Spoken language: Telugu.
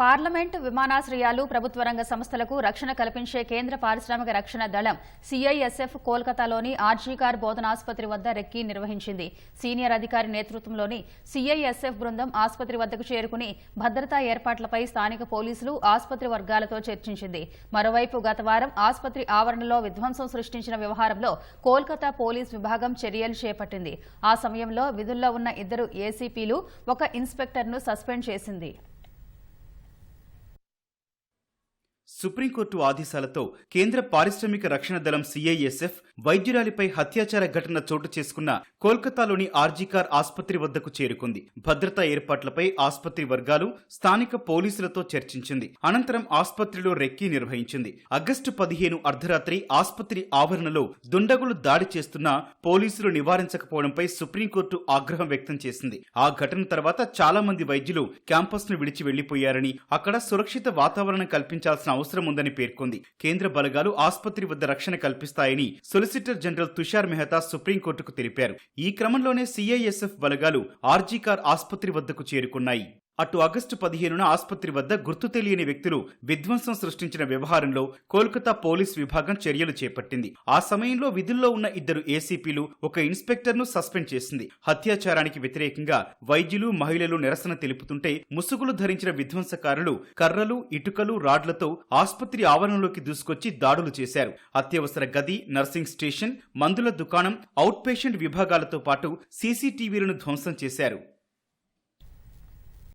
పార్లమెంట్ విమానాశ్రయాలు ప్రభుత్వ రంగ సంస్థలకు రక్షణ కల్పించే కేంద్ర పారిశ్రామిక రక్షణ దళం సిఐఎస్ఎఫ్ కోల్కతాలోని ఆర్జీకార్ బోధనాసుపత్రి వద్ద రెక్కీ నిర్వహించింది. సీనియర్ అధికారి నేతృత్వంలోని సిఐఎస్ఎఫ్ బృందం ఆసుపత్రి వద్దకు చేరుకుని భద్రతా ఏర్పాట్లపై స్థానిక పోలీసులు ఆసుపత్రి వర్గాలతో చర్చించింది. మరోవైపు గత వారం ఆసుపత్రి ఆవరణలో విధ్వంసం సృష్టించిన వ్యవహారంలో కోల్కతా పోలీస్ విభాగం చర్యలు చేపట్టింది. ఆ సమయంలో విధుల్లో ఉన్న ఇద్దరు ఏసీపీలు ఒక ఇన్స్పెక్టర్ను సస్పెండ్ చేసింది. సుప్రీంకోర్టు ఆదేశాలతో కేంద్ర పారిశ్రామిక రక్షణ దళం సిఐఎస్ఎఫ్ వైద్యురాలిపై హత్యాచార ఘటన చోటు చేసుకున్న కోల్కతాలోని ఆర్జీకార్ ఆసుపత్రి వద్దకు చేరుకుంది. భద్రతా ఏర్పాట్లపై ఆసుపత్రి వర్గాలు స్థానిక పోలీసులతో చర్చించింది. అనంతరం ఆసుపత్రిలో రెక్కీ నిర్వహించింది. ఆగస్టు పదిహేను అర్ధరాత్రి ఆసుపత్రి ఆవరణలో దుండగులు దాడి చేస్తున్నా పోలీసులు నివారించకపోవడంపై సుప్రీంకోర్టు ఆగ్రహం వ్యక్తం చేసింది. ఆ ఘటన తర్వాత చాలా మంది వైద్యులు క్యాంపస్ను విడిచి వెళ్ళిపోయారని అక్కడ సురక్షిత వాతావరణం కల్పించాల్సిన అవసరం అవసరం ఉందని పేర్కొంది. కేంద్ర బలగాలు ఆసుపత్రి వద్ద రక్షణ కల్పిస్తాయని సొలిసిటర్ జనరల్ తుషార్ మెహతా సుప్రీంకోర్టుకు తెలిపారు. ఈ క్రమంలోనే సిఐఎస్ఎఫ్ బలగాలు ఆర్జీకార్ ఆసుపత్రి వద్దకు చేరుకున్నాయి. అటు ఆగస్టు పదిహేనున ఆసుపత్రి వద్ద గుర్తు తెలియని వ్యక్తులు విధ్వంసం సృష్టించిన వ్యవహారంలో కోల్కతా పోలీస్ విభాగం చర్యలు చేపట్టింది. ఆ సమయంలో విధుల్లో ఉన్న ఇద్దరు ఏసీపీలు ఒక ఇన్స్పెక్టర్ను సస్పెండ్ చేసింది. హత్యాచారానికి వ్యతిరేకంగా వైద్యులు మహిళలు నిరసన తెలుపుతుంటే ముసుగులు ధరించిన విధ్వంసకారులు కర్రలు ఇటుకలు రాడ్లతో ఆసుపత్రి ఆవరణలోకి దూసుకొచ్చి దాడులు చేశారు. అత్యవసర గది నర్సింగ్ స్టేషన్ మందుల దుకాణం అవుట్ పేషెంట్ విభాగాలతో పాటు సీసీటీవీలను ధ్వంసం చేశారు.